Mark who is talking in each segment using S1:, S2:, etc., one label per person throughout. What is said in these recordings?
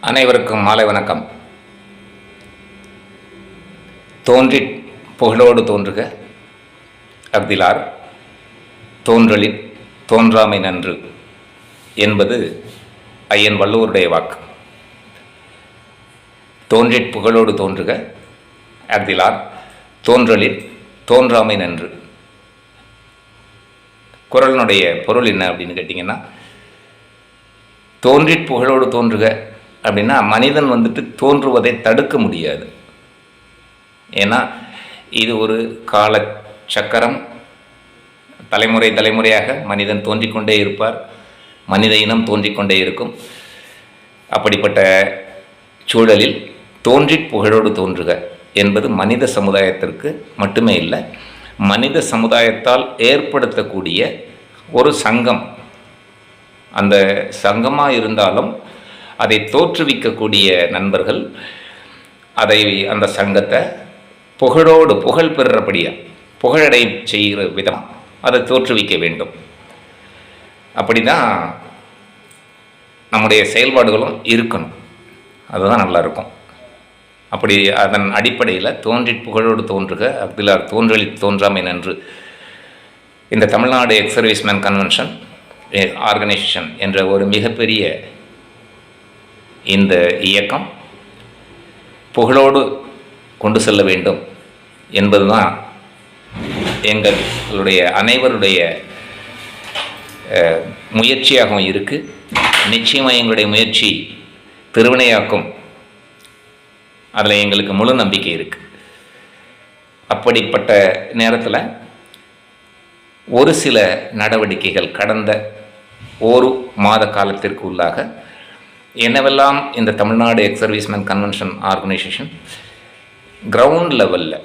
S1: அனைவருக்கும் மாலை வணக்கம். தோன்றி புகழோடு தோன்றுக அப்திலார் தோன்றலின் தோன்றாமை நன்று என்பது ஐயன் வள்ளுவருடைய வாக்கு. தோன்றிட் புகழோடு தோன்றுக அப்திலார் தோன்றலின் தோன்றாமை நன்று. குரலினுடைய பொருள் என்ன அப்படின்னு கேட்டிங்கன்னா தோன்றிற் புகழோடு தோன்றுக அப்படின்னா மனிதன் வந்துட்டு தோன்றுவதை தடுக்க முடியாது. ஏன்னா இது ஒரு கால சக்கரம் தலைமுறை தலைமுறையாக மனிதன் தோன்றிக்கொண்டே இருப்பார். மனித இனம் தோன்றிக்கொண்டே இருக்கும். அப்படிப்பட்ட சூழலில் தோன்றி புகழோடு தோன்றுக என்பது மனித சமுதாயத்திற்கு மட்டுமே இல்லை மனித சமுதாயத்தால் ஏற்படுத்தக்கூடிய ஒரு சங்கம். அந்த சங்கமாக இருந்தாலும் அதை தோற்றுவிக்கக்கூடிய நண்பர்கள் அதை அந்த சங்கத்தை புகழோடு புகழ் பெறுறபடியாக புகழடை செய்கிற விதம் அதை தோற்றுவிக்க வேண்டும். அப்படி தான் நம்முடைய செயல்பாடுகளும் இருக்கணும். அதுதான் நல்லாயிருக்கும் அப்படி அதன் அடிப்படையில் தோன்றி புகழோடு தோன்றுக அதில் தோன்றலி தோன்றாமை நன்று. இந்த தமிழ்நாடு எக்ஸர்வீஸ்மேன் கன்வென்ஷன் ஆர்கனைசேஷன் என்ற ஒரு மிகப்பெரிய இந்த இயக்கம் புகழோடு கொண்டு செல்ல வேண்டும் என்பதுதான் எங்களுடைய அனைவருடைய முயற்சியாகவும் இருக்குது நிச்சயமாக எங்களுடைய முயற்சி திருவினையாக்கும். அதில் எங்களுக்கு முழு நம்பிக்கை இருக்குது அப்படிப்பட்ட நேரத்தில் ஒரு சில நடவடிக்கைகள் கடந்த ஒரு மாத காலத்திற்கு உள்ளாக என்னவெல்லாம் இந்த Tamil Nadu ex serviceman convention organisation ground லெவலில்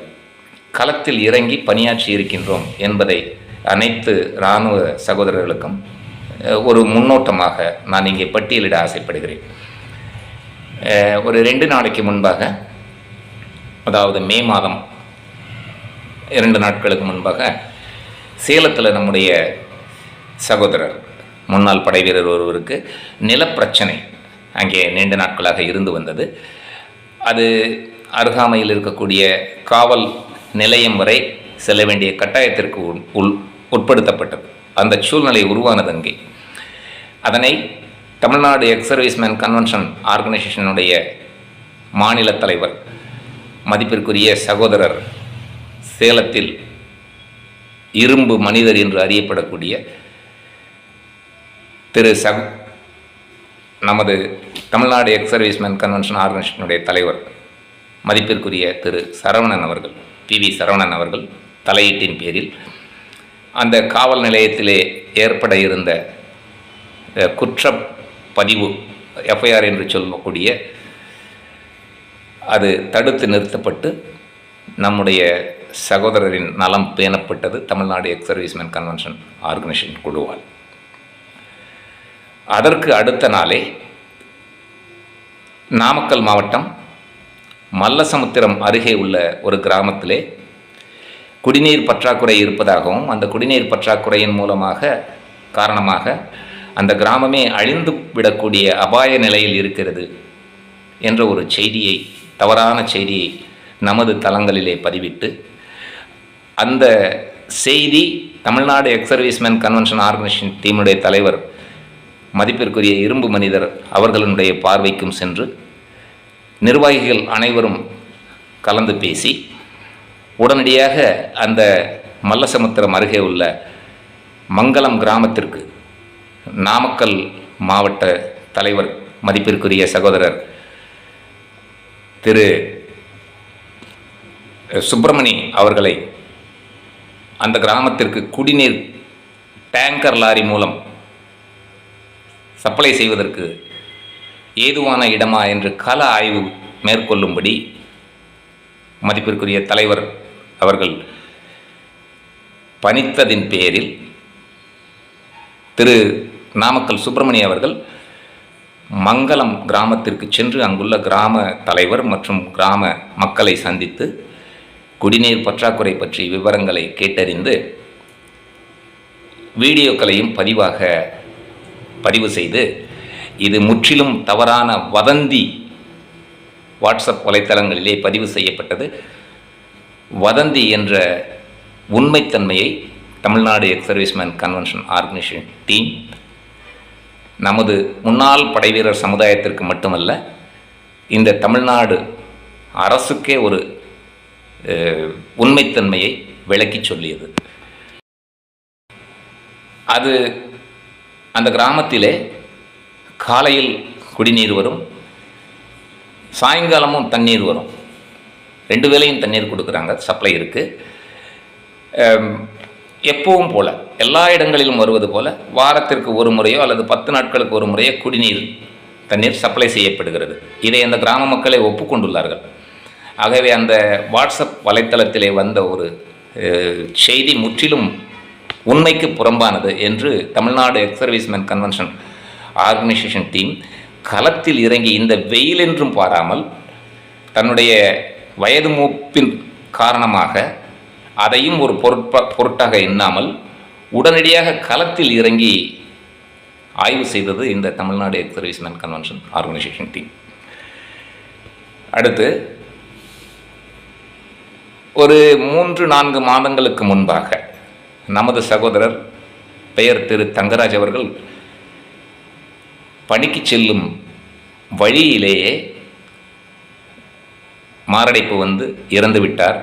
S1: களத்தில் இறங்கி பணியாற்றி இருக்கின்றோம் என்பதை அனைத்து இராணுவ சகோதரர்களுக்கும் ஒரு முன்னோட்டமாக நான் இங்கே பட்டியலிட ஆசைப்படுகிறேன். ஒரு ரெண்டு நாளைக்கு முன்பாக அதாவது மே மாதம் இரண்டு நாட்களுக்கு முன்பாக சேலத்தில் நம்முடைய சகோதரர் முன்னாள் படை வீரர் ஒருவருக்கு நிலப்பிரச்சனை அங்கே நீண்ட நாட்களாக இருந்து வந்தது. அது அருகாமையில் இருக்கக்கூடிய காவல் நிலையம் வரை செல்ல வேண்டிய கட்டாயத்திற்கு உள்- உள் உட்படுத்தப்பட்டது. அந்த சூழ்நிலை உருவானது அங்கே. அதனை தமிழ்நாடு எக்ஸ் சர்வீஸ்மேன் கன்வென்ஷன் ஆர்கனைசேஷனுடைய மாநில தலைவர் மதிப்பிற்குரிய சகோதரர் சேலத்தில் இரும்பு மனிதர் என்று அறியப்படக்கூடிய திரு சக நமது தமிழ்நாடு எக்ஸ் சர்வீஸ்மேன் கன்வென்ஷன் ஆர்கனைசேஷனுடைய தலைவர் மதிப்பிற்குரிய திரு சரவணன் அவர்கள் பி வி சரவணன் அவர்கள் தலையீட்டின் பேரில் அந்த காவல் நிலையத்திலே ஏற்பட இருந்த குற்றப்பதிவு பதிவு எஃப்ஐஆர் என்று சொல்லக்கூடிய அது தடுத்து நிறுத்தப்பட்டு நம்முடைய சகோதரரின் நலம் பேணப்பட்டது Tamil Nadu ex serviceman convention organisation குழுவால். அதற்கு அடுத்த நாளே நாமக்கல் மாவட்டம் மல்லசமுத்திரம் அருகே உள்ள ஒரு கிராமத்திலே குடிநீர் பற்றாக்குறை இருப்பதாகவும் அந்த குடிநீர் பற்றாக்குறையின் மூலமாக காரணமாக அந்த கிராமமே அழிந்து விடக்கூடிய அபாய நிலையில் இருக்கிறது என்ற ஒரு செய்தியை தவறான செய்தியை நமது தளங்களிலே பதிவிட்டு அந்த செய்தி Tamil Nadu ex serviceman convention organisation டீமுடைய தலைவர் மதிப்பிற்குரிய இரும்பு மனிதர் அவர்களுடைய பார்வைக்கும் சென்று நிர்வாகிகள் அனைவரும் கலந்து பேசி உடனடியாக அந்த மல்லசமுத்திரம் அருகே உள்ள மங்களம் கிராமத்திற்கு நாமக்கல் மாவட்ட தலைவர் மதிப்பிற்குரிய சகோதரர் திரு சுப்பிரமணி அவர்களை அந்த கிராமத்திற்கு குடிநீர் டேங்கர் லாரி மூலம் சப்ளை செய்வதற்கு ஏதுவான இடமா என்று கள ஆய்வு மேற்கொள்ளும்படி மதிப்பிற்குரிய தலைவர் அவர்கள் பணித்ததின் பேரில் திரு நாமக்கல் சுப்பிரமணிய அவர்கள் மங்களம் கிராமத்திற்கு சென்று அங்குள்ள கிராம தலைவர் மற்றும் கிராம மக்களை சந்தித்து குடிநீர் பற்றாக்குறை பற்றி விவரங்களை கேட்டறிந்து வீடியோக்களையும் பதிவாக பதிவு செய்து இது முற்றிலும் தவறான வதந்தி வாட்ஸ்அப் வலைத்தளங்களிலே பதிவு செய்யப்பட்டது. வதந்தி என்ற உண்மைத்தன்மையை Tamil Nadu ex serviceman convention organisation team நமது முன்னாள் படைவீரர் சமுதாயத்திற்கு மட்டுமல்ல இந்த தமிழ்நாடு அரசுக்கே ஒரு உண்மைத்தன்மையை விளக்கி சொல்லியது. அது அந்த கிராமத்திலே காலையில் குடிநீர் வரும் சாயங்காலமும் தண்ணீர் வரும். ரெண்டு வேளையும் தண்ணீர் கொடுக்குறாங்க சப்ளை இருக்குது எப்பவும் போல் எல்லா இடங்களிலும் வருவது போல் வாரத்திற்கு ஒரு முறையோ அல்லது பத்து நாட்களுக்கு ஒரு முறையோ குடிநீர் தண்ணீர் சப்ளை செய்யப்படுகிறது. இதை அந்த கிராம மக்களை ஒப்புக்கொண்டுள்ளார்கள். ஆகவே அந்த வாட்ஸ்அப் வலைத்தளத்திலே வந்த ஒரு செய்தி முற்றிலும் உண்மைக்கு புறம்பானது என்று Tamil Nadu ex serviceman convention organisation team களத்தில் இறங்கி இந்த வெயில் என்றும் பாராமல் தன்னுடைய வயது மூப்பின் காரணமாக அதையும் ஒரு பொருட்ப பொருட்டாக எண்ணாமல் உடனடியாக களத்தில் இறங்கி ஆய்வு செய்தது இந்த Tamil Nadu ex serviceman convention organisation team அடுத்து ஒரு மூன்று நான்கு மாதங்களுக்கு முன்பாக நமது சகோதரர் பெயர் திரு தங்கராஜ் அவர்கள் பணிக்கு செல்லும் வழியிலேயே மாரடைப்பு வந்து இறந்துவிட்டார்.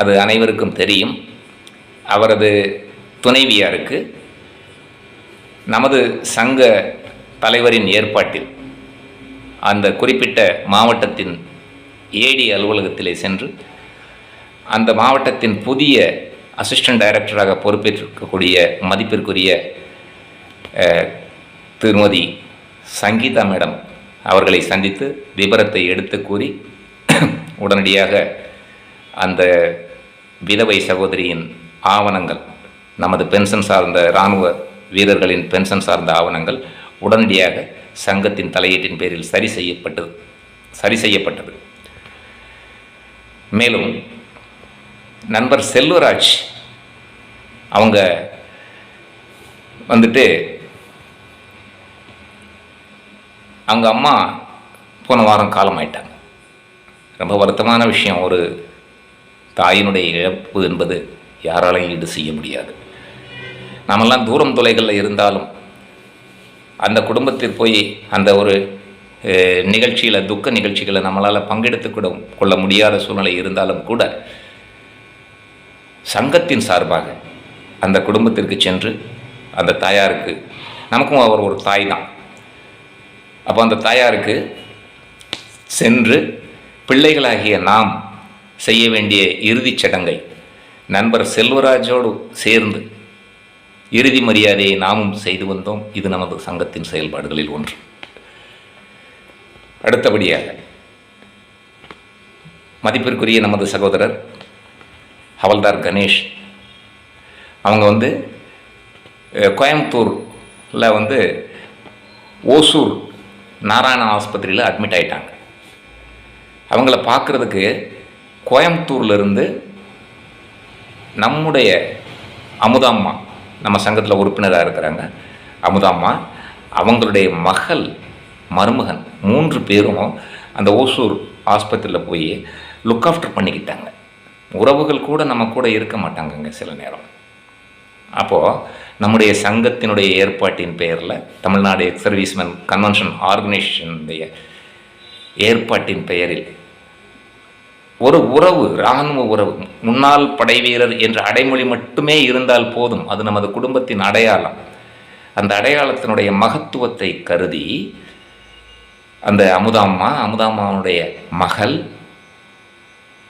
S1: அது அனைவருக்கும் தெரியும். அவரது துணைவியாருக்கு நமது சங்க தலைவரின் ஏற்பாட்டில் அந்த குறிப்பிட்ட மாவட்டத்தின் ஏடி அலுவலகத்திலே சென்று அந்த மாவட்டத்தின் புதிய அசிஸ்டன்ட் டைரக்டராக பொறுப்பேற்றிருக்கக்கூடிய மதிப்பிற்குரிய திருமதி சங்கீதா மேடம் அவர்களை சந்தித்து விபரத்தை எடுத்து கூறி உடனடியாக அந்த விதவை சகோதரியின் ஆவணங்கள் நமது பென்ஷன் சார்ந்த இராணுவ வீரர்களின் பென்ஷன் சார்ந்த ஆவணங்கள் உடனடியாக சங்கத்தின் தலையீட்டின் பேரில் சரி செய்யப்பட்டது சரி செய்யப்பட்டது. மேலும் நண்பர் செல்வராஜ் அவங்க வந்துட்டு அவங்க அம்மா போன வாரம் காலம் ஆயிட்டாங்க ரொம்ப வருத்தமான விஷயம். ஒரு தாயினுடைய இழப்பு என்பது யாராலையும் ஈடு செய்ய முடியாது. நாமெல்லாம் தூரம் தொலைகளில் இருந்தாலும் அந்த குடும்பத்தில் போய் அந்த ஒரு நிகழ்ச்சியில் துக்க நிகழ்ச்சிகளை நம்மளால் பங்கெடுத்து கூட கொள்ள முடியாத சூழ்நிலை இருந்தாலும் கூட சங்கத்தின் சார்பாக அந்த குடும்பத்திற்கு சென்று அந்த தாயாருக்கு நமக்கும் அவர் ஒரு தாய் தான் அப்போ அந்த தாயாருக்கு சென்று பிள்ளைகளாகிய நாம் செய்ய வேண்டிய இறுதிச் சடங்கை நண்பர் செல்வராஜோடு சேர்ந்து இறுதி மரியாதையை நாமும் செய்து வந்தோம். இது நமது சங்கத்தின் செயல்பாடுகளில் ஒன்று. அடுத்தபடியாக மதிப்பிற்குரிய நமது சகோதரர் ஹவல்தார் கணேஷ். அவங்க வந்து கோயம்புத்தூரில் வந்து ஓசூர் நாராயணா ஆஸ்பத்திரியில் அட்மிட் ஆயிட்டாங்க. அவங்கள பார்க்குறதுக்கு கோயம்புத்தூர்லேருந்து நம்முடைய அமுதாம்மா நம்ம சங்கத்தில் உறுப்பினராக இருக்கிறாங்க. அமுதாம்மா அவங்களுடைய மகள் மருமகன் மூன்று பேரும் அந்த ஓசூர் ஆஸ்பத்திரியில் போய் லுக் ஆஃப்டர் பண்ணிக்கிட்டாங்க. உறவுகள் கூட நம்ம கூட இருக்க மாட்டாங்கங்க சில நேரம். அப்போது நம்முடைய சங்கத்தினுடைய ஏற்பாட்டின் பெயரில் தமிழ்நாடு எக்ஸ் சர்வீஸ்மேன் கன்வென்ஷன் ஆர்கனைசேஷனுடைய ஏற்பாட்டின் பெயரில் ஒரு உறவு இராணுவ உறவு முன்னாள் படை வீரர் என்ற அடைமொழி மட்டுமே இருந்தால் போதும் அது நமது குடும்பத்தின் அடையாளம். அந்த அடையாளத்தினுடைய மகத்துவத்தை கருதி அந்த அமுதாம்மா அமுதாம்மாவுடைய மகள்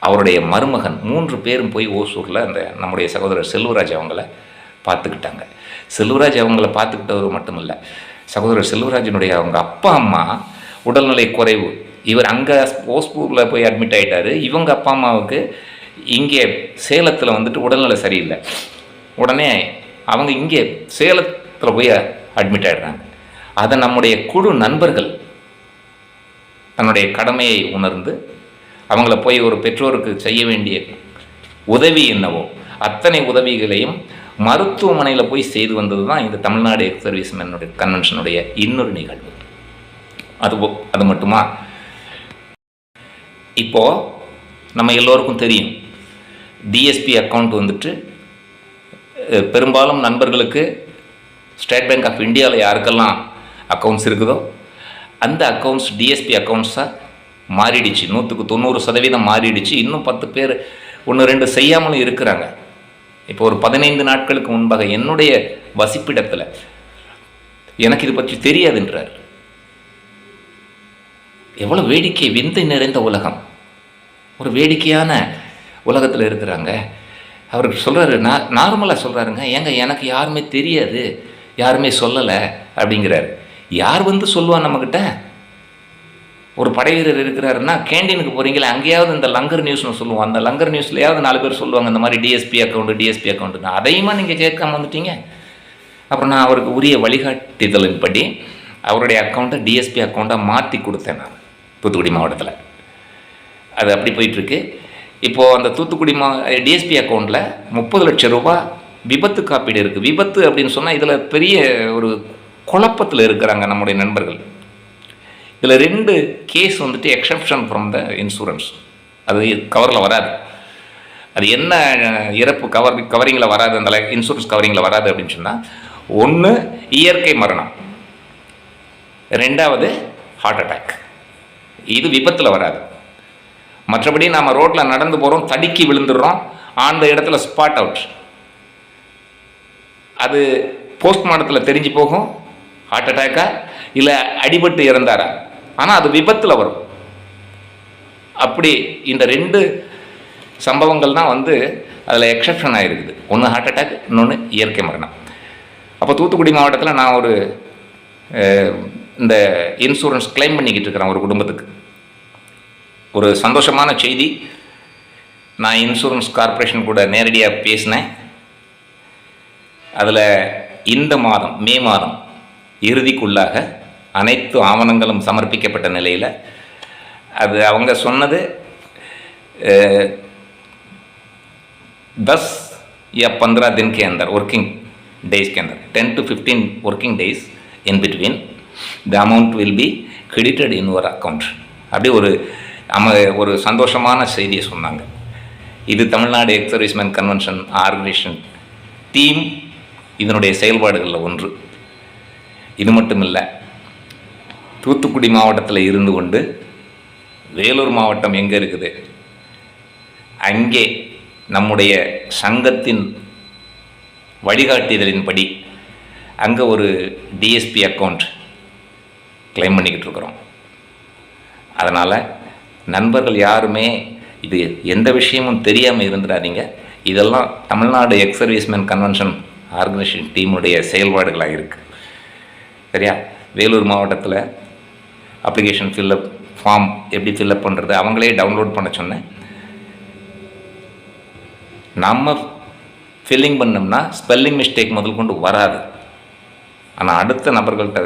S1: அவருடைய மருமகன் மூன்று பேரும் போய் ஓசூரில் அந்த நம்முடைய சகோதரர் செல்வராஜ் அவங்கள பார்த்துக்கிட்டாங்க. செல்வராஜ் அவங்கள பார்த்துக்கிட்டவர் மட்டும் இல்லை சகோதரர் செல்வராஜனுடைய அவங்க அப்பா அம்மா உடல்நிலை குறைவு. இவர் அங்கே ஓஸ்பூரில் போய் அட்மிட் ஆகிட்டாரு இவங்க அப்பா அம்மாவுக்கு இங்கே சேலத்தில் வந்துட்டு உடல்நிலை சரியில்லை. உடனே அவங்க இங்கே சேலத்தில் போய் அட்மிட் ஆகிடுறாங்க அதை நம்முடைய குழு நண்பர்கள் தன்னுடைய கடமையை உணர்ந்து அவங்கள போய் ஒரு பெற்றோருக்கு செய்ய வேண்டிய உதவி என்னவோ அத்தனை உதவிகளையும் மருத்துவமனையில் போய் செய்து வந்தது தான் இந்த தமிழ்நாடு எக்ஸ் சர்வீஸ்மேனுடைய கன்வென்ஷனுடைய இன்னொரு நிகழ்வு. அது அது மட்டுமா? இப்போது நம்ம எல்லோருக்கும் தெரியும் டிஎஸ்பி அக்கௌண்ட் வந்துட்டு பெரும்பாலும் நண்பர்களுக்கு ஸ்டேட் பேங்க் ஆஃப் இந்தியாவில் யாருக்கெல்லாம் அக்கௌண்ட்ஸ் இருக்குதோ அந்த அக்கௌண்ட்ஸ் டிஎஸ்பி அக்கௌண்ட்ஸாக மாறிடுச்சு. நூற்றுக்கு தொண்ணூறு சதவீதம் மாறிடுச்சு. இன்னும் பத்து பேர் ஒன்று ரெண்டு செய்யாமலும் இருக்கிறாங்க. இப்போ ஒரு பதினைந்து நாட்களுக்கு முன்பாக என்னுடைய வசிப்பிடத்தில் எனக்கு இது பற்றி தெரியாதுன்றார். எவ்வளோ வேடிக்கை விந்தை நிறைந்த உலகம். ஒரு வேடிக்கையான உலகத்தில் இருக்கிறாங்க. அவர் சொல்கிறாரு நான் நார்மலாக சொல்கிறாருங்க ஏங்க எனக்கு யாருமே தெரியாது. யாருமே சொல்லலை. அப்படிங்கிறாரு. யார் வந்து சொல்லுவா நம்மக்கிட்ட ஒரு படைவீரர் இருக்கிறாருன்னா கேண்டீனுக்கு போகிறீங்களே அங்கேயாவது இந்த லங்கர் நியூஸ்னு சொல்லுவோம். அந்த லங்கர் நியூஸ்லையாவது நாலு பேர் சொல்லுவாங்க இந்த மாதிரி டிஎஸ்பி அக்கௌண்ட்டு டிஎஸ்பி அக்கௌண்ட்டு அதையுமா நீங்கள் கேட்காம வந்துட்டீங்க? அப்புறம் நான் அவருக்கு உரிய வழிகாட்டுதலின்படி அவருடைய அக்கௌண்ட்டை டிஎஸ்பி அக்கௌண்ட்டாக மாற்றி கொடுத்தேன் நான் தூத்துக்குடி மாவட்டத்தில். அது அப்படி போயிட்டுருக்கு. இப்போது அந்த தூத்துக்குடி மா டிஎஸ்பி அக்கௌண்ட்டில் முப்பது லட்சம் ரூபா விபத்து காப்பீடு இருக்குது விபத்து அப்படின்னு சொன்னால் இதில் பெரிய ஒரு குழப்பத்தில் இருக்கிறாங்க நம்முடைய நண்பர்கள். இதில் ரெண்டு கேஸ் வந்துட்டு எக்ஸப்ஷன் ஃப்ரம் த இன்சூரன்ஸ் அது கவரில் வராது. அது என்ன இறப்பு கவர் கவரிங்கில் வராது அந்த இன்சூரன்ஸ் கவரிங்கில் வராது அப்படின்னு சொன்னால் ஒன்று இயற்கை மரணம். ரெண்டாவது ஹார்ட் அட்டாக் இது விபத்தில் வராது. மற்றபடி நாம் ரோட்டில் நடந்து போகிறோம் தடுக்கி விழுந்துடுறோம் அந்த இடத்துல ஸ்பாட் அவுட் அது போஸ்ட்மார்ட்டத்தில் தெரிஞ்சு போகும். ஹார்ட் அட்டாக்கா இல்லை அடிபட்டு இறந்தாரா? ஆனால் அது விபத்தில் வரும். அப்படி இந்த ரெண்டு சம்பவங்கள் தான் வந்து அதில் எக்ஸப்ஷன் ஆகிருக்குது ஒன்று ஹார்ட் அட்டாக் இன்னொன்று இயற்கை மரணம். அப்போ தூத்துக்குடி மாவட்டத்தில் நான் ஒரு இந்த இன்சூரன்ஸ் கிளைம் பண்ணிக்கிட்டு இருக்கிறேன் ஒரு குடும்பத்துக்கு. ஒரு சந்தோஷமான செய்தி. நான் இன்சூரன்ஸ் கார்ப்பரேஷன் கூட நேரடியாக பேசினேன். அதில் இந்த மாதம் மே மாதம் இறுதிக்குள்ளாக அனைத்து ஆவணங்களும் சமர்ப்பிக்கப்பட்ட நிலையில் அது அவங்க சொன்னது अ, दस या पंद्रह दिन के अंदर वर्किंग डेज के अंदर ten to fifteen working days in between the amount will be credited in your account அப்படி ஒரு அம ஒரு சந்தோஷமான செய்தியை சொன்னாங்க இது Tamilnadu ex serviceman convention organisation team இதனுடைய செயல்பாடுகளில் ஒன்று இது மட்டும் இல்லை தூத்துக்குடி மாவட்டத்தில் இருந்து கொண்டு வேலூர் மாவட்டம் எங்கே இருக்குது? அங்கே நம்முடைய சங்கத்தின் வழிகாட்டுதலின்படி அங்கே ஒரு டிஎஸ்பி அக்கௌண்ட் கிளைம் பண்ணிக்கிட்டு இருக்கிறோம். அதனால் நண்பர்கள் யாருமே இது எந்த விஷயமும் தெரியாமல் இருந்துடாதீங்க. இதெல்லாம் Tamil Nadu ex serviceman convention organisation டீமுடைய செயல்பாடுகளாக இருக்குது சரியா? வேலூர் மாவட்டத்தில் அப்ளிகேஷன் ஃபில்லப் ஃபார்ம் எப்படி ஃபில்லப் பண்ணுறது அவங்களே டவுன்லோட் பண்ண சொன்னேன். நம்ம ஃபில்லிங் பண்ணோம்னா ஸ்பெல்லிங் மிஸ்டேக் முதல் கொண்டு வராது. ஆனால் அடுத்த நபர்கள்ட்ட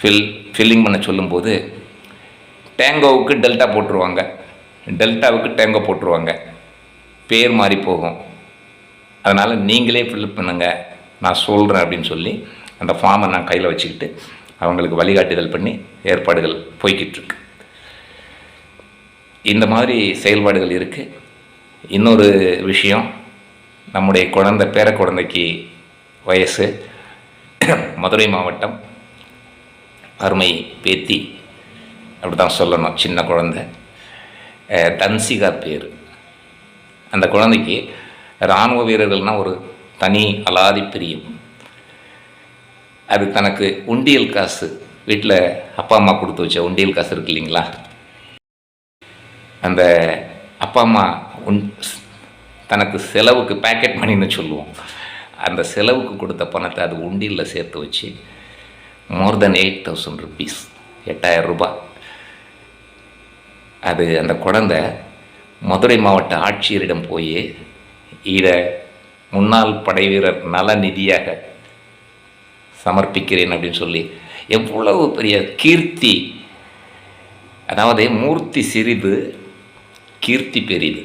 S1: ஃபில் ஃபில்லிங் பண்ண சொல்லும்போது டேங்கோவுக்கு டெல்டா போட்டுருவாங்க. டெல்டாவுக்கு டேங்கோ போட்டுருவாங்க. பேர் மாறி போகும். அதனால் நீங்களே ஃபில்அப் பண்ணுங்கள் நான் சொல்கிறேன் அப்படின்னு சொல்லி அந்த ஃபார்மை நான் கையில் வச்சுக்கிட்டு அவங்களுக்கு வழிகாட்டுதல் பண்ணி ஏற்பாடுகள் போய்கிட்டுருக்கு. இந்த மாதிரி செயல்பாடுகள் இருக்குது இன்னொரு விஷயம் நம்முடைய குழந்தை பேர குழந்தைக்கு வயசு. மதுரை மாவட்டம் அருமை பேத்தி அப்படி தான் சொல்லணும் சின்ன குழந்தை. தன்சிகா பேர். அந்த குழந்தைக்கு இராணுவ வீரர்கள்னால் ஒரு தனி அலாதி பிரியம். அது தனக்கு உண்டியல் காசு. வீட்டில் அப்பா அம்மா கொடுத்து வச்ச உண்டியல் காசு இருக்கு இல்லைங்களா? அந்த அப்பா அம்மா உன் தனக்கு செலவுக்கு பேக்கெட் மணின்னு சொல்லுவோம். அந்த செலவுக்கு கொடுத்த பணத்தை அது உண்டியலில் சேர்த்து வச்சு more than eight thousand rupees எட்டாயிரம் ரூபாய். அது அந்த குழந்தை மதுரை மாவட்ட ஆட்சியரிடம் போய் இதை முன்னாள் படை வீரர் நல நிதியாக சமர்ப்பிக்கிறேன் அப்படின்னு சொல்லி எவ்வளவு பெரிய கீர்த்தி. அதாவது மூர்த்தி சிறிது கீர்த்தி பெரிது.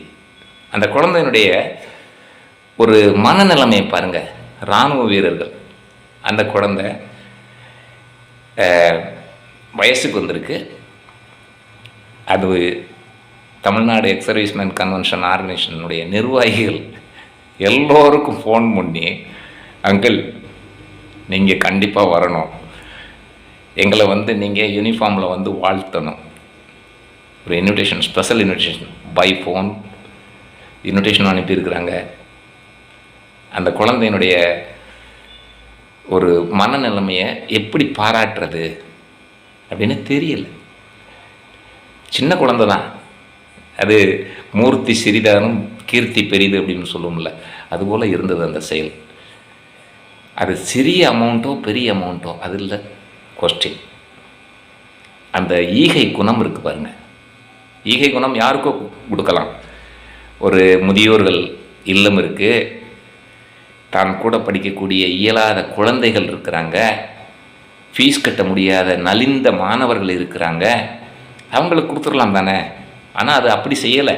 S1: அந்த குழந்தையினுடைய ஒரு மனநிலைமையை பாருங்க இராணுவ வீரர்கள். அந்த குழந்தை வயசுக்கு வந்திருக்கு. அது தமிழ்நாடு எக்ஸர்வீஸ்மேன் கன்வென்ஷன் ஆர்கனைசேஷனுடைய நிர்வாகிகள் எல்லோருக்கும் ஃபோன் பண்ணி அங்கிள் நீங்கள் கண்டிப்பாக வரணும். எங்களை வந்து நீங்கள் யூனிஃபார்மில் வந்து வாழ்த்தணும். ஒரு invitation special invitation by phone invitation அனுப்பியிருக்கிறாங்க அந்த குழந்தையினுடைய ஒரு மனநிலைமையை எப்படி பாராட்டுறது அப்படின்னு தெரியல. சின்ன குழந்த தான். அது மூர்த்தி சிறிதானும் கீர்த்தி பெரிது அப்படின்னு சொல்லுவோம்ல அதுபோல் இருந்தது அந்த செயல். அது சிறிய அமௌண்ட்டோ பெரிய அமௌண்ட்டோ அது இல்லை கொஸ்டின் அந்த ஈகை குணம் இருக்குது பாருங்கள் ஈகை குணம் யாருக்கோ கொடுக்கலாம். ஒரு முதியோர்கள் இல்லம் இருக்குது தான் கூட படிக்கக்கூடிய இயலாத குழந்தைகள் இருக்கிறாங்க. ஃபீஸ் கட்ட முடியாத நலிந்த மாணவர்கள் இருக்கிறாங்க. அவங்களுக்கு கொடுத்துடலாம் தானே. ஆனால் அது அப்படி செய்யலை.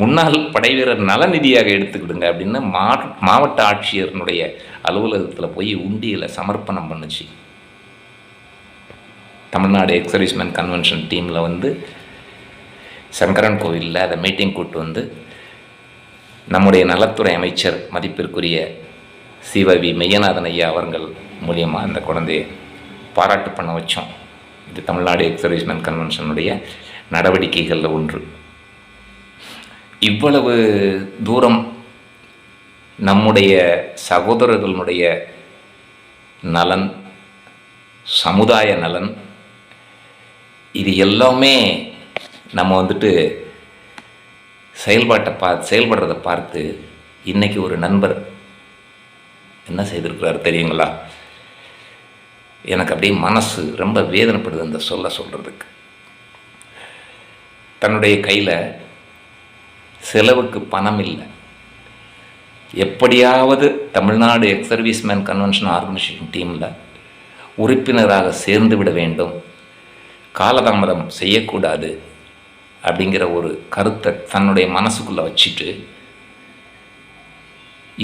S1: முன்னாள் படைவீரர் நலநிதியாக எடுத்துக்கிடுங்க அப்படின்னு மா மாவட்ட ஆட்சியர்னுடைய அலுவலகத்தில் போய் உண்டியலை சமர்ப்பணம் பண்ணுச்சு. தமிழ்நாடு எக்ஸர்வீஸ்மேன் கன்வென்ஷன் டீமில் வந்து சங்கரன் கோவிலில் அதை மீட்டிங் கூட்டு வந்து நம்முடைய நலத்துறை அமைச்சர் மதிப்பிற்குரிய சிவவி மெய்யநாதன் ஐயா அவர்கள் மூலியமாக அந்த குழந்தையை பாராட்டு பண்ண வச்சோம். இது தமிழ்நாடு எக்ஸர்வீஸ்மேன் கன்வென்ஷனுடைய நடவடிக்கைகளில் ஒன்று. இவ்வளவு தூரம் நம்முடைய சகோதரர்களுடைய நலன் சமுதாய நலன் இது எல்லாமே நம்ம வந்துட்டு செயல்பாட்டை பா செயல்படுறதை பார்த்து இன்றைக்கி ஒரு நண்பர் என்ன செய்திருக்கிறார் தெரியுங்களா? எனக்கு அப்படியே மனசு ரொம்ப வேதனைப்படுது அந்த சொல்ல சொல்கிறதுக்கு தன்னுடைய கையில் செலவுக்கு பணம் இல்லை. எப்படியாவது Tamil Nadu ex serviceman convention organisation டீமில் உறுப்பினராக சேர்ந்து விட வேண்டும். காலதாமதம் செய்யக்கூடாது அப்படிங்கிற ஒரு கருத்தை தன்னுடைய மனசுக்குள்ளே வச்சுட்டு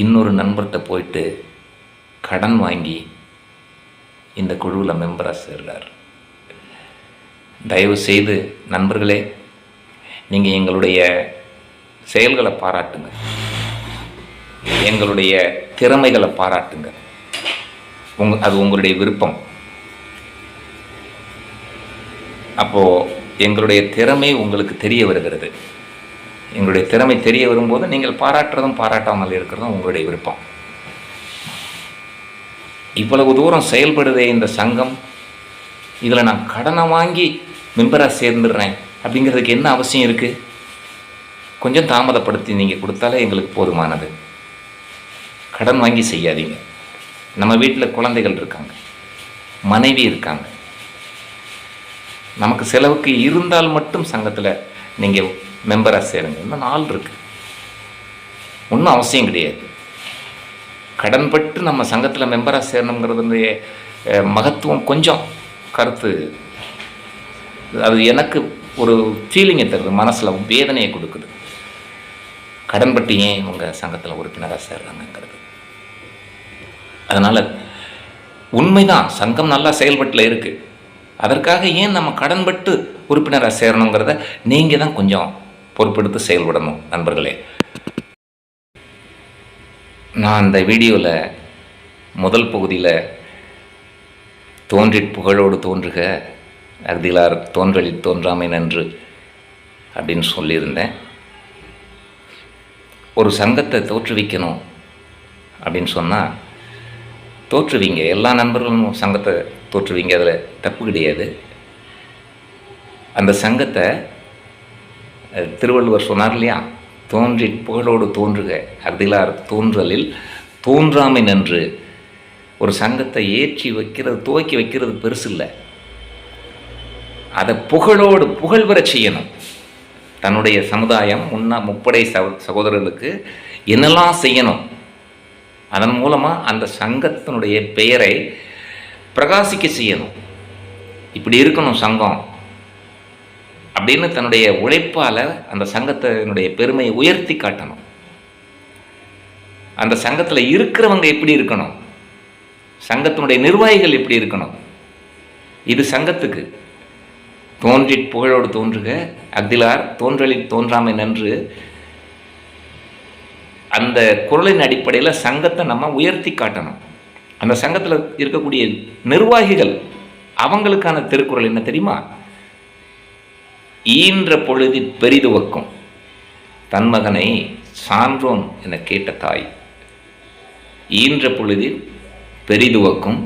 S1: இன்னொரு நண்பர்கிட்ட போயிட்டு கடன் வாங்கி இந்த குழுவில் மெம்பராக சேர்றார். தயவு செய்து நண்பர்களே நீங்கள் எங்களுடைய செயல்களை பாராட்டுங்க. எங்களுடைய திறமைகளை பாராட்டுங்க. உங் அது உங்களுடைய விருப்பம். அப்போது எங்களுடைய திறமை உங்களுக்கு தெரிய வருகிறது. எங்களுடைய திறமை தெரிய வரும்போது நீங்கள் பாராட்டுறதும் பாராட்டாமல் இருக்கிறதும் உங்களுடைய விருப்பம். இவ்வளவு தூரம் செயல்படுதே இந்த சங்கம். இதில் நான் கடனை வாங்கி மெம்பராக சேர்ந்துடுறேன் அப்படிங்கிறதுக்கு என்ன அவசியம் இருக்குது கொஞ்சம் தாமதப்படுத்தி நீங்கள் கொடுத்தாலே எங்களுக்கு போதுமானது. கடன் வாங்கி செய்யாதீங்க. நம்ம வீட்டில் குழந்தைகள் இருக்காங்க. மனைவி இருக்காங்க. நமக்கு செலவுக்கு இருந்தால் மட்டும் சங்கத்தில் நீங்கள் மெம்பராக சேருங்க. இன்னும் நாள் இருக்கு. ஒன்றும் அவசியம் கிடையாது. கடன்பட்டு நம்ம சங்கத்தில் மெம்பராக சேரணுங்கிறதுடைய மகத்துவம் கொஞ்சம். கருத்து. அது எனக்கு ஒரு ஃபீலிங்கை தருது. மனசில் வேதனையை கொடுக்குது. கடன்பட்டு ஏன் இவங்க சங்கத்தில் உறுப்பினராக சேர்றாங்கங்கிறது. அதனால் உண்மைதான் சங்கம் நல்லா செயல்பட்டில் இருக்குது அதற்காக ஏன் நம்ம கடன்பட்டு உறுப்பினராக சேரணுங்கிறத நீங்கள் தான் கொஞ்சம் பொறுப்பெடுத்து செயல்படணும் நண்பர்களே. நான் அந்த வீடியோவில் முதல் பகுதியில் தோன்றி புகழோடு தோன்றுக அகதிலார் தோன்றலில் தோன்றாமை நன்று அப்படின்னு சொல்லியிருந்தேன். ஒரு சங்கத்தை தோற்றுவிக்கணும் அப்படின்னு சொன்னால் தோற்றுவீங்க. எல்லா நண்பர்களும் சங்கத்தை தோற்றுவீங்க. அதில் தப்பு கிடையாது. அந்த சங்கத்தை திருவள்ளுவர் சொன்னார் இல்லையா? தோன்றி புகழோடு தோன்றுக. அர்திலார் தோன்றலில் தோன்றாமை நன்று. ஒரு சங்கத்தை ஏற்றி வைக்கிறது துவக்கி வைக்கிறது பெருசு இல்லை அதை புகழோடு புகழ் பெற செய்யணும். தன்னுடைய சமுதாயம் முன்னா முப்படை சகோ சகோதரர்களுக்கு என்னெல்லாம் செய்யணும்? அதன் மூலமாக அந்த சங்கத்தினுடைய பெயரை பிரகாசிக்க செய்யணும். இப்படி இருக்கணும் சங்கம். அப்படின்னு தன்னுடைய உழைப்பால் அந்த சங்கத்தினுடைய பெருமையை உயர்த்தி காட்டணும். அந்த சங்கத்தில் இருக்கிறவங்க எப்படி இருக்கணும்? சங்கத்தினுடைய நிர்வாகிகள் எப்படி இருக்கணும்? இது சங்கத்துக்கு. தோன்றிட் புகழோடு தோன்றுக அக்திலார் தோன்றலில் தோன்றாமை நன்று அந்த குரலின் அடிப்படையில் சங்கத்தை நம்ம உயர்த்தி காட்டணும். அந்த சங்கத்தில் இருக்கக்கூடிய நிர்வாகிகள் அவங்களுக்கான திருக்குறள் என்ன தெரியுமா? ஈன்ற பொழுதி பெரிதுவக்கும் தன் மகனை சான்றோன் என கேட்ட தாய். ஈன்ற பொழுதி பெரிதுவக்கும்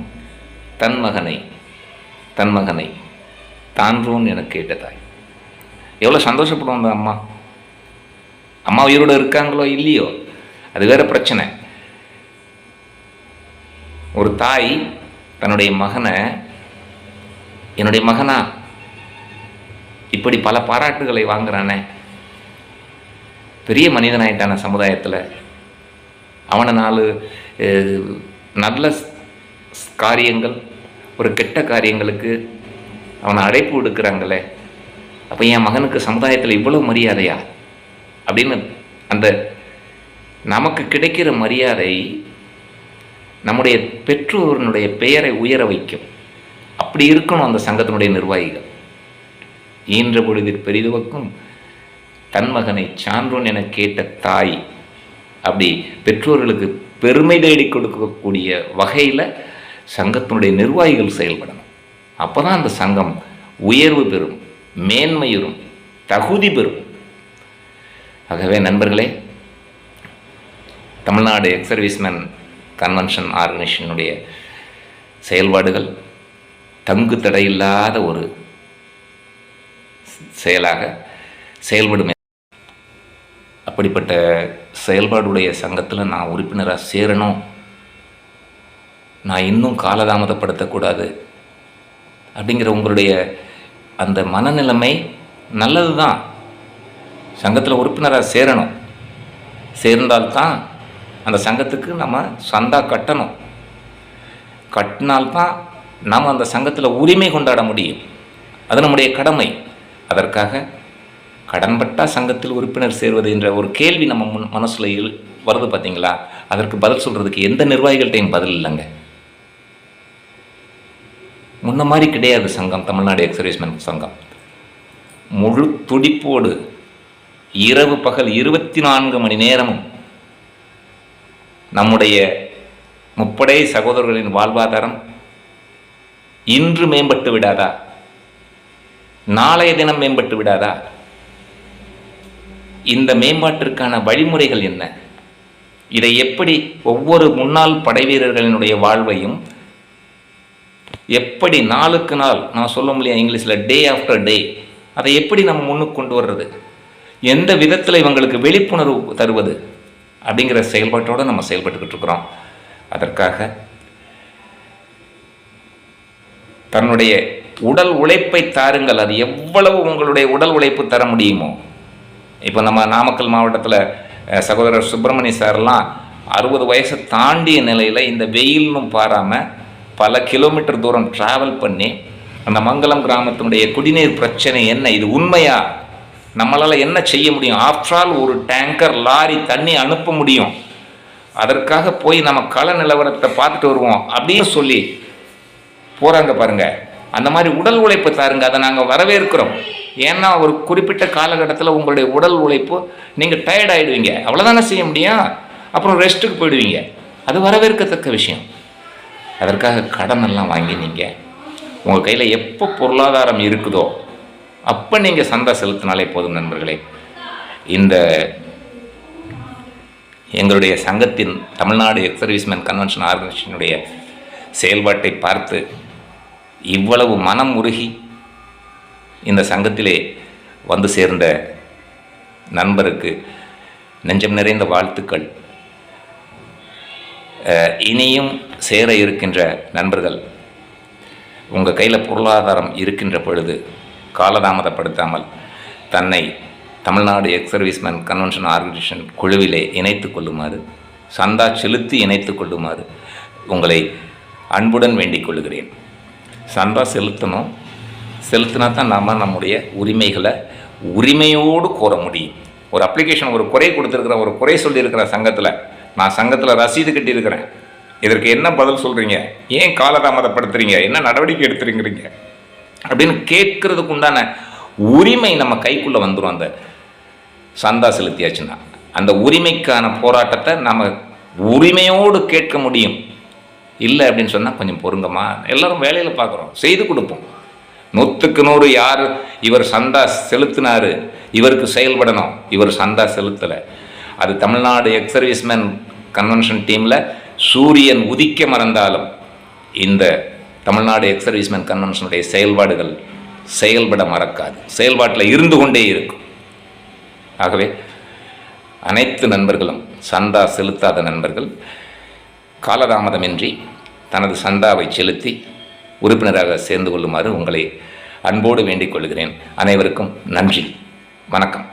S1: தன் மகனை தன் மகனை தான்றோன் என கேட்ட தாய். எவ்வளோ சந்தோஷப்படுவோம் அந்த அம்மா. அம்மா உயிரோடு இருக்காங்களோ இல்லையோ? அது வேற பிரச்சனை. ஒரு தாய் தன்னுடைய மகனை என்னுடைய மகனா இப்படி பல பாராட்டுகளை வாங்குறானே. பெரிய மனிதனாயிட்டான சமுதாயத்தில். அவனை நாலு நல்ல காரியங்கள் ஒரு கெட்ட காரியங்களுக்கு அவனை அழைப்பு விடுக்கிறாங்களே. அப்போ என் மகனுக்கு சமுதாயத்தில் இவ்வளோ மரியாதையா? அப்படின்னு அந்த நமக்கு கிடைக்கிற மரியாதை நம்முடைய பெற்றோரினுடைய பெயரை உயர வைக்கும். அப்படி இருக்கணும் அந்த சங்கத்தினுடைய நிர்வாகிகள். ஈன்ற பொழுதில் பெரிதுவக்கும் தன் மகனை சான்றோன் என கேட்ட தாய் அப்படி பெற்றோர்களுக்கு பெருமை தேடி கொடுக்கக்கூடிய வகையில் சங்கத்தினுடைய நிர்வாகிகள் செயல்படணும். அப்போ தான் அந்த சங்கம் உயர்வு பெறும் மேன்மையுறும் தகுதி பெறும். ஆகவே நண்பர்களே தமிழ்நாடு எக்ஸ் சர்வீஸ்மேன் கன்வென்ஷன் ஆர்கனைசேஷனுடைய செயல்பாடுகள் தங்கு தடையில்லாத ஒரு செயலாக செயல்படும். அப்படிப்பட்ட செயல்பாடுடைய சங்கத்தில் நான் உறுப்பினராக சேரணும் நான் இன்னும் காலதாமதப்படுத்தக்கூடாது. அப்படிங்கிற உங்களுடைய அந்த மனநிலைமை நல்லது தான் சங்கத்தில் உறுப்பினராக சேரணும். சேர்ந்தால்தான் அந்த சங்கத்துக்கு நம்ம சந்தா கட்டணும். கட்டினால்தான் நாம் அந்த சங்கத்தில் உரிமை கொண்டாட முடியும். அது நம்முடைய கடமை. அதற்காக கடன்பட்டா சங்கத்தில் உறுப்பினர் சேர்வது என்ற ஒரு கேள்வி நம்ம முன் மனசில் வருது பார்த்தீங்களா அதற்கு பதில் சொல்கிறதுக்கு எந்த நிர்வாகிகள்கிட்டையும் பதில் இல்லைங்க. முன்ன மாதிரி கிடையாது சங்கம் தமிழ்நாடு எக்ஸர்வீஸ்மேன் சங்கம். முழு துடிப்போடு இரவு பகல் இருபத்தி நான்கு மணி நேரமும் நம்முடைய முப்படை சகோதரர்களின் வாழ்வாதாரம் இன்று மேம்பட்டு விடாதா? நாளைய தினம் மேம்பட்டு விடாதா? இந்த மேம்பாட்டிற்கான வழிமுறைகள் என்ன? இதை எப்படி ஒவ்வொரு முன்னாள் படை வீரர்களினுடைய வாழ்வையும் எப்படி நாளுக்கு நாள் நான் சொல்ல முடியும் இங்கிலீஷில் டே ஆஃப்டர் டே அதை எப்படி நம்ம முன்னுக்கு கொண்டு வர்றது? எந்த விதத்தில் இவங்களுக்கு விழிப்புணர்வு தருவது? அப்படிங்கிற செயல்பாட்டோடு நம்ம செயல்பட்டுக்கிட்டு இருக்கிறோம். அதற்காக தன்னுடைய உடல் உழைப்பை தாருங்கள். அது எவ்வளவு உங்களுடைய உடல் உழைப்பு தர முடியுமோ? இப்போ நம்ம நாமக்கல் மாவட்டத்தில் சகோதரர் சுப்பிரமணிய சார்லாம் அறுபது வயசை தாண்டிய நிலையில் இந்த வெயிலும் பாராமல் பல கிலோமீட்டர் தூரம் ட்ராவல் பண்ணி அந்த மங்கலம் கிராமத்தினுடைய குடிநீர் பிரச்சனை என்ன? இது உண்மையா? நம்மளால் என்ன செய்ய முடியும்? ஆஃப்டரால் ஒரு டேங்கர் லாரி தண்ணி அனுப்ப முடியும். அதற்காக போய் நம்ம கள நிலவரத்தை பார்த்துட்டு வருவோம். அப்படின்னு சொல்லி போகிறாங்க பாருங்க. அந்த மாதிரி உடல் உழைப்பு தாருங்க. அதை நாங்கள் வரவேற்கிறோம். ஏன்னா ஒரு குறிப்பிட்ட காலகட்டத்தில் உங்களுடைய உடல் உழைப்பு நீங்கள் டயர்ட் ஆகிடுவீங்க அவ்வளோதானே செய்ய முடியும்? அப்புறம் ரெஸ்ட்டுக்கு போயிடுவீங்க. அது வரவேற்கத்தக்க விஷயம். அதற்காக கடன் எல்லாம் வாங்கி நீங்கள் உங்கள் கையில் எப்போ பொருளாதாரம் இருக்குதோ அப்போ நீங்கள் சந்தா செலுத்தினாலே போதும் நண்பர்களே. இந்த எங்களுடைய சங்கத்தின் தமிழ்நாடு எக்ஸ் சர்வீஸ்மேன் கன்வென்ஷன் ஆர்கனைசேஷனுடைய செயல்பாட்டை பார்த்து இவ்வளவு மனம் உருகி இந்த சங்கத்திலே வந்து சேர்ந்த நண்பருக்கு நெஞ்சம் நிறைந்த வாழ்த்துக்கள். இனியும் சேர இருக்கின்ற நண்பர்கள் உங்கள் கையில் பொருளாதாரம் இருக்கின்ற பொழுது காலதாமதப்படுத்தாமல் தன்னை Tamil Nadu ex serviceman convention organisation குழுவிலே இணைத்து கொள்ளுமாறு சந்தா செலுத்தி இணைத்து கொள்ளுமாறு உங்களை அன்புடன் வேண்டிக் கொள்கிறேன். சந்தா செலுத்தணும். செலுத்தினா தான் நாம் நம்முடைய உரிமைகளை உரிமையோடு கோர முடியும். ஒரு அப்ளிகேஷன் ஒரு குறை கொடுத்துருக்குற ஒரு குறை சொல்லியிருக்கிற சங்கத்தில் நான் சங்கத்தில் ரசீது கட்டியிருக்கிறேன். இதற்கு என்ன பதில் சொல்கிறீங்க ஏன் காலதாமதப்படுத்துகிறீங்க என்ன நடவடிக்கை எடுத்துருங்கிறீங்க அப்படின்னு கேட்கறதுக்கு உண்டான உரிமை நம்ம கைக்குள்ளே வந்துடும் அந்த சந்தா செலுத்தியாச்சுன்னா அந்த உரிமைக்கான போராட்டத்தை நம்ம உரிமையோடு கேட்க முடியும். இல்லை அப்படின்னு சொன்னால் கொஞ்சம் பொருங்கம்மா எல்லோரும் வேலையில் பார்க்குறோம் செய்து கொடுப்போம். நூற்றுக்கு நூறு யார் இவர் சந்தா செலுத்தினார் இவருக்கு செயல்படணும். இவர் சந்தா செலுத்தலை. அது தமிழ்நாடு எக்ஸ் சர்வீஸ்மேன் கன்வென்ஷன் டீமில் சூரியன் உதிக்க மறந்தாலும் இந்த தமிழ்நாடு எக்ஸ் சர்வீஸ்மேன் கன்வென்ஷனுடைய செயல்பாடுகள் செயல்பட மறக்காது. செயல்பாட்டில் இருந்து கொண்டே இருக்கும். ஆகவே அனைத்து நண்பர்களும் சந்தா செலுத்தாத நண்பர்கள் காலதாமதமின்றி தனது சந்தாவை செலுத்தி உறுப்பினராக சேர்ந்து கொள்ளுமாறு உங்களை அன்போடு வேண்டிக் கொள்கிறேன். அனைவருக்கும் நன்றி. வணக்கம்.